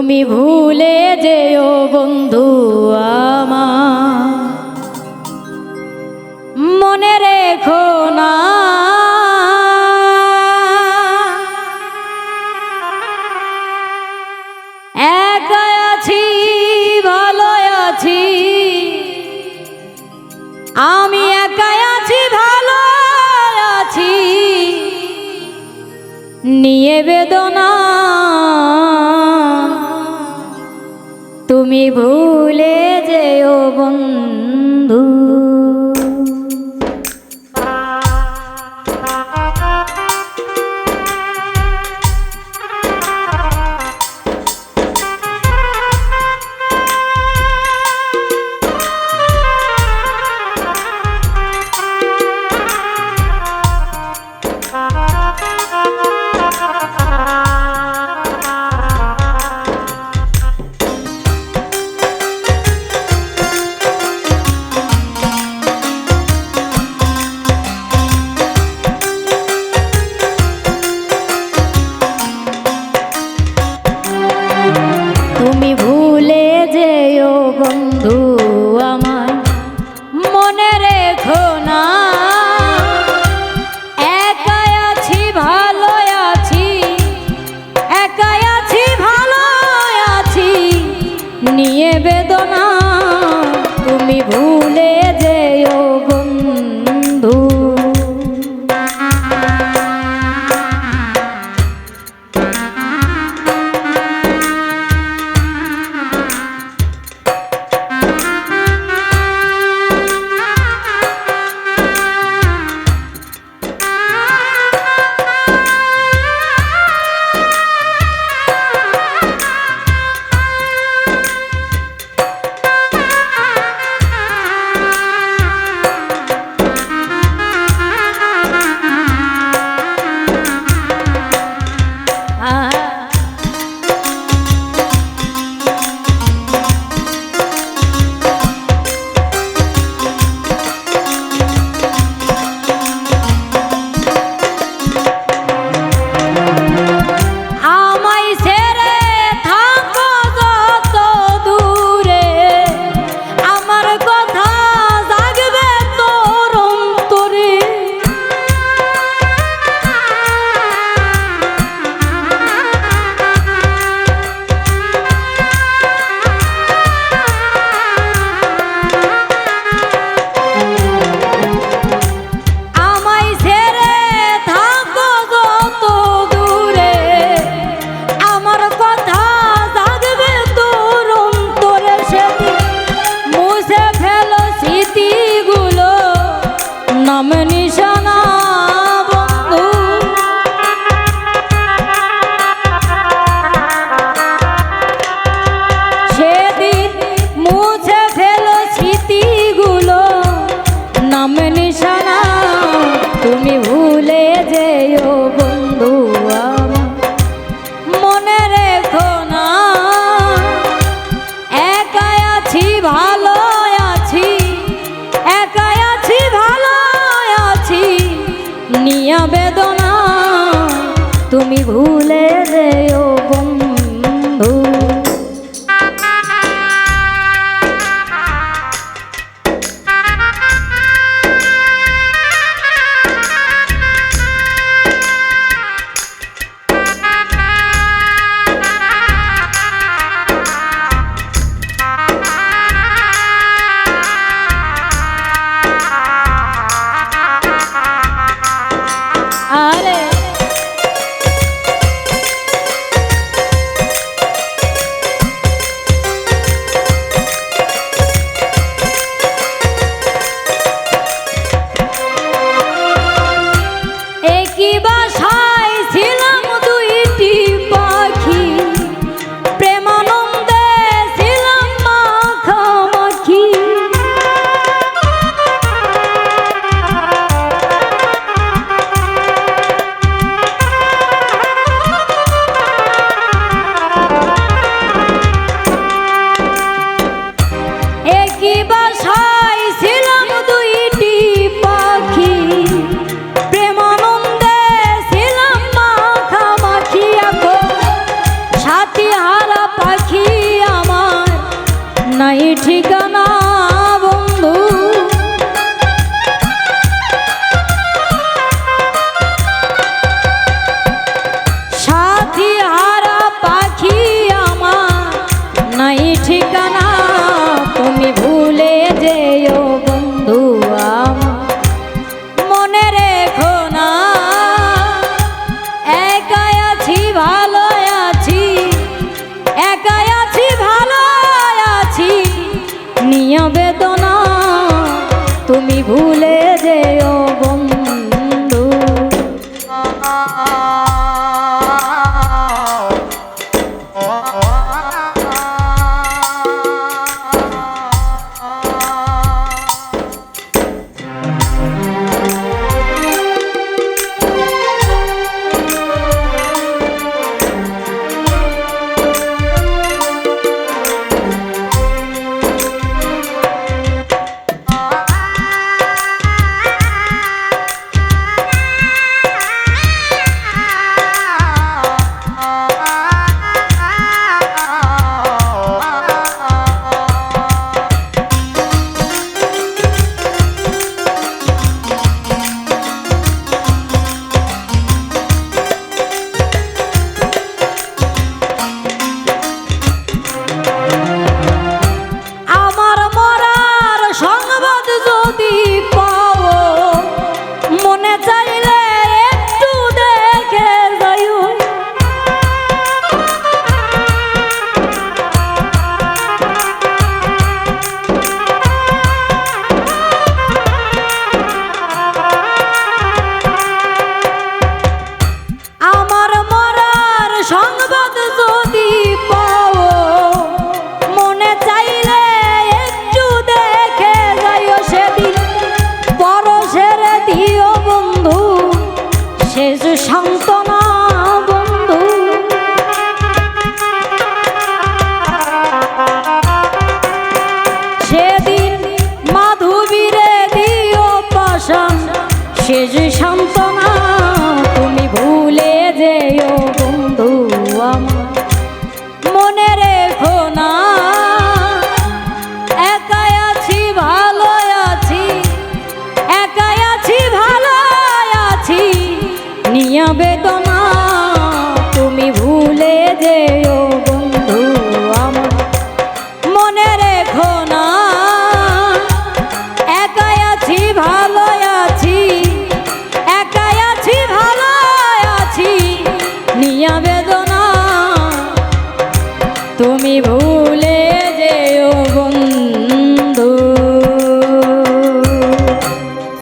তুমি ভুলে যেও বন্ধু ভুলে যেও বন্ধু তুমি ঠিকানা শেষ সান্ত্বনা, তুমি ভুলে যেও বন্ধু আমার। মনে রেখো না, একাই আছি ভালো আছি, একাই আছি ভালো আছি। নিয়া বেদনা, তুমি ভুলে যেও